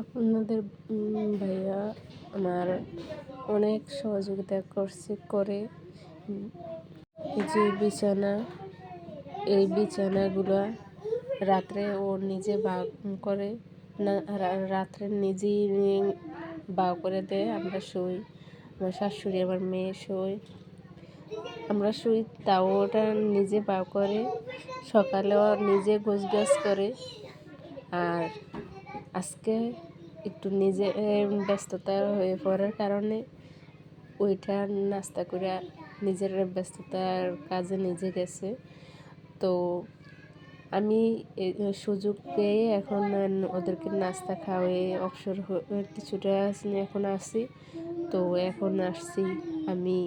আপনাদের ভাইয়া আমার অনেক সহযোগিতা করছে, করে যে বিছানা, এই বিছানাগুলো রাত্রে ও নিজে বাগ করে, না রাত্রে নিজেই বা করে দেয়, আমরা শুই, আমার শাশুড়ি, আমার মেয়ে শুই, আমরা শুই, তাও ওটা নিজে বাগ করে, সকালেও নিজে গোছ গাছ করে, আর আজকে একটু নিজে ব্যস্ততা হয়ে পড়ার কারণে ওইটা নাস্তা করে নিজের ব্যস্ততার কাজে নিজে গেছে। তো আমি সুযোগ পেয়ে এখন ওদেরকে নাস্তা খাওয়াই, অবসর কিছুটা এখন আসি। তো এখন আসছি আমি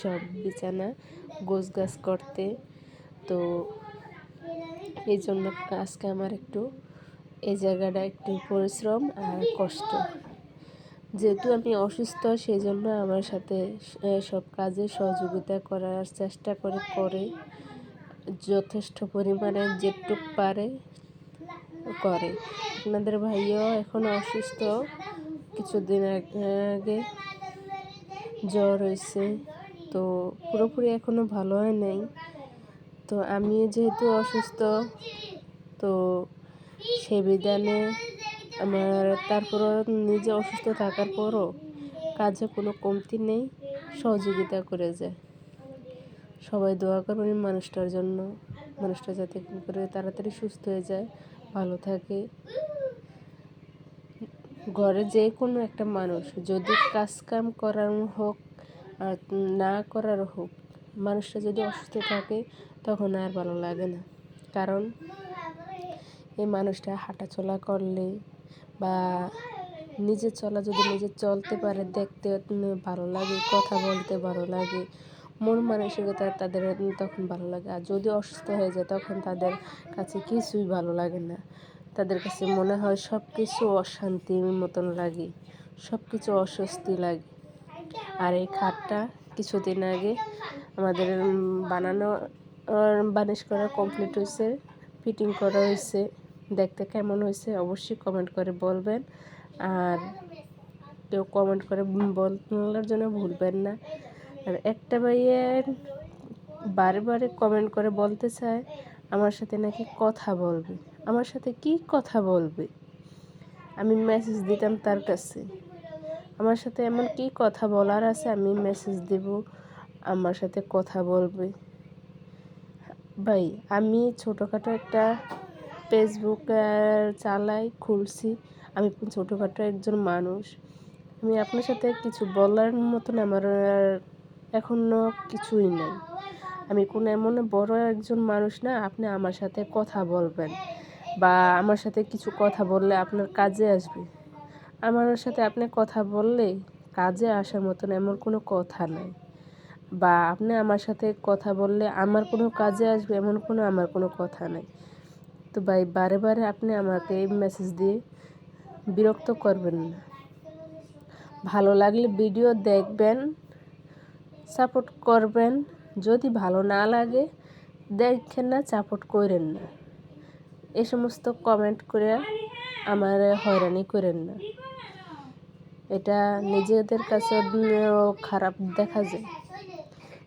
সব বিছানা গোছ গাছ করতে। তো এই জন্য আজকে আমার একটু এই জায়গাটা একটু পরিশ্রম আর কষ্ট। যেহেতু আমি অসুস্থ সেই জন্য আমার সাথে সব কাজে সহযোগিতা করার চেষ্টা করে করে যথেষ্ট পরিমাণে যেটুক পারে করে। আপনাদের ভাইও এখন অসুস্থ। কিছুদিন আগে জ্বর হয়েছে, তো পুরোপুরি এখনও ভালো হয় নাই। তো আমি যেহেতু অসুস্থ, তো সে বিধানে আমার তারপরও নিজে অসুস্থ থাকার পরও কাজে কোনো কমতি নেই, সহযোগিতা করে যায়। সবাই দোয়া করবেন মানুষটার জন্য, মানুষটা যাতে কী করে তাড়াতাড়ি সুস্থ হয়ে যায়, ভালো থাকে। ঘরে যে কোনো একটা মানুষ যদি কাজ কাম করার হোক আর না করার হোক, মানুষটা যদি অসুস্থ থাকে তখন আর ভালো লাগে না। কারণ এই মানুষটা হাঁটাচলা করলে বা নিজে চলা যদি নিজে চলতে পারে, দেখতে ভালো লাগে, কথা বলতে ভালো লাগে, মন মানসিকতা তাদের তখন ভালো লাগে। আর যদি অসুস্থ হয়ে যায়, তখন তাদের কাছে কিছুই ভালো লাগে না। তাদের কাছে মনে হয় সব কিছু অশান্তির মতন লাগে সব কিছু অস্বস্তি লাগে। আর এই খাটটা কিছুদিন আগে আমাদের বানানো, বানিশ করা কমপ্লিট হয়েছে ফিটিং করা হয়েছে। দেখতে কেমন হয়েছে অবশ্যই কমেন্ট করে বলবেন। আর কেউ কমেন্ট করে বলার জন্য ভুলবেন না। আর একটা ভাইয়ের বারে বারে কমেন্ট করে বলতে চায়, আমার সাথে নাকি কথা বলবে। আমার সাথে কি কথা বলবে? আমি মেসেজ দিতাম তার কাছে। আমার সাথে এমন কি কথা বলার আছে, আমি মেসেজ দেব, আমার সাথে কথা বলবে। ভাই, আমি ছোটোখাটো একটা ফেসবুক চালাই, খুলছি। আমি ছোটোখাটো একজন মানুষ। আমি আপনার সাথে কিছু বলার মতন আমার এখনও কিছুই নেই। আমি কোনো এমন বড় একজন মানুষ না, আপনি আমার সাথে কথা বলবেন বা আমার সাথে কিছু কথা বললে আপনার কাজে আসবে। আমার সাথে আপনি কথা বললে কাজে আসার মতন এমন কোনো কথা নাই বা আপনি আমার সাথে কথা বললে আমার কোনো কাজে আসবে এমন কোনো আমার কোনো কথা নাই। তো ভাই বারে বারে আপনি আমাকে এই মেসেজ দিয়ে বিরক্ত করবেন না। ভালো লাগলে ভিডিও দেখবেন সাপোর্ট করবেন। যদি ভালো না লাগে, দেখেন না সাপোর্ট করেন না। এ সমস্ত কমেন্ট করে আমার হয়রানি করেন না। এটা নিজেদের কাছে খারাপ দেখা যায়।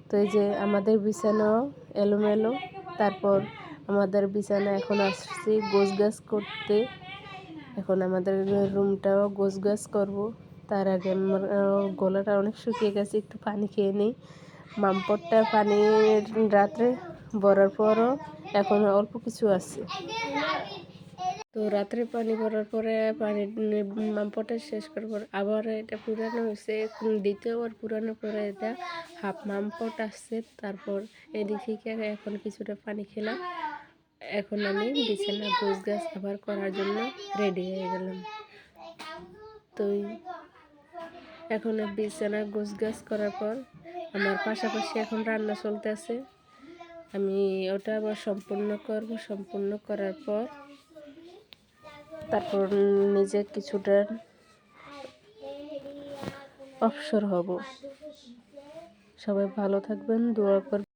তো এই যে আমাদের বিছানাও এলোমেলো, তারপর আমাদের বিছানা এখন আসছি গোছ গাছ করতে। এখন আমাদের রুমটাও গোছ গাছ করব। তার আগে আমার গলাটা অনেক শুকিয়ে গেছে, একটু পানি খেয়ে নিই। মামপটটা পানি রাত্রে ভরার পরও এখন অল্প কিছু আছে। তো রাত্রে পানি ভরার পরে পানি মামপটা শেষ করার পর আবার এটা পুরানো হয়েছে। দ্বিতীয়বার পুরানোর পরে এটা হাফ মামপট আসছে। তারপর এদিক থেকে এখন কিছুটা পানি খেলাম। এখন আমি বিছানা গোছ গাছ আবার করার জন্য রেডি হয়ে গেলাম। তো এখন বিছানা গোছ গাছ করার পর আমার পাশাপাশি এখন রান্না চলতেছে আমি ওটা আবার সম্পূর্ণ করব সম্পূর্ণ করার পর তারপর নিজে কিছুটা অবসর হব। সবাই ভালো থাকবেন দোয়া করবেন।